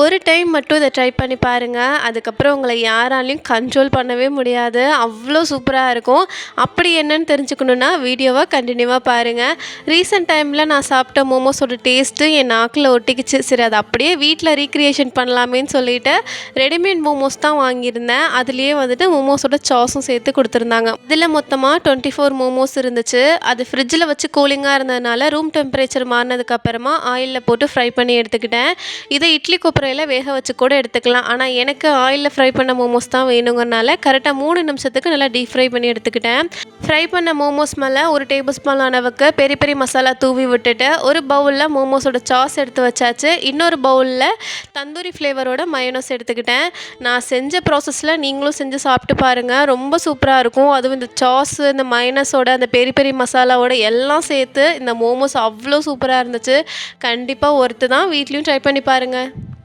ஒரு டைம் மட்டும் இதை ட்ரை பண்ணி பாருங்கள் அதுக்கப்புறம் உங்களை யாராலையும் கண்ட்ரோல் பண்ணவே முடியாது. அவ்வளோ சூப்பராக இருக்கும். அப்படி என்னன்னு தெரிஞ்சுக்கணுன்னா வீடியோவை கண்டினியூவாக பாருங்கள் ரீசெண்ட் டைமில் நான் சாப்பிட்ட மோமோஸோட டேஸ்ட்டு என் நாக்கில் ஒட்டிக்கிச்சு. சரி அதை அப்படியே வீட்டில் ரீக்ரியேஷன் பண்ணலாமேன்னு சொல்லிட்டு ரெடிமேட் மோமோஸ் தான் வாங்கியிருந்தேன். அதுலேயே வந்துட்டு மோமோஸோட சாஸும் சேர்த்து கொடுத்துருந்தாங்க. இதில் மொத்தமாக டுவெண்ட்டி ஃபோர் மோமோஸ் இருந்துச்சு. அது ஃப்ரிட்ஜில் வச்சு கூலிங்காக இருந்ததுனால ரூம் டெம்பரேச்சர் மாறினதுக்கப்புறமா ஆயிலில் போட்டு ஃப்ரை பண்ணி எடுத்துக்கிட்டேன். இதை இட்லி கொப்பரையில் வேக வச்சு கூட எடுத்துக்கலாம். ஆனால் எனக்கு ஆயிலில் ஃப்ரை பண்ண மோமோஸ் தான் வேணுங்கிறனால கரெக்டாக மூணு நிமிஷத்துக்கு நல்லா டீப் ஃப்ரை பண்ணி எடுத்துக்கிட்டேன். ஃப்ரை பண்ண மோமோஸ் மேலே ஒரு டேபிள் ஸ்பூன் அளவுக்கு பெரிய பெரிய மசாலா தூவி விட்டுட்டு ஒரு பவுலில் மோமோஸோட சாஸ் எடுத்து வச்சாச்சு. இன்னொரு பவுலில் தந்தூரி ஃப்ளேவரோட மயோனஸ் எடுத்துக்கிட்டேன். நான் செஞ்ச ப்ராசஸில் நீங்களும் செஞ்சு சாப்பிட்டு பாருங்கள் ரொம்ப சூப்பராக இருக்கும். அதுவும் இந்த சாஸ் இந்த மயனஸோட அந்த பெரிய பெரிய மசாலாவோட எல்லாம் சேர்த்து இந்த மோமோஸ் அவ்வளோ சூப்பராக இருந்துச்சு. கண்டிப்பாக ஒருத்து தான். வீட்லேயும் ட்ரை பண்ணி பாருங்கள்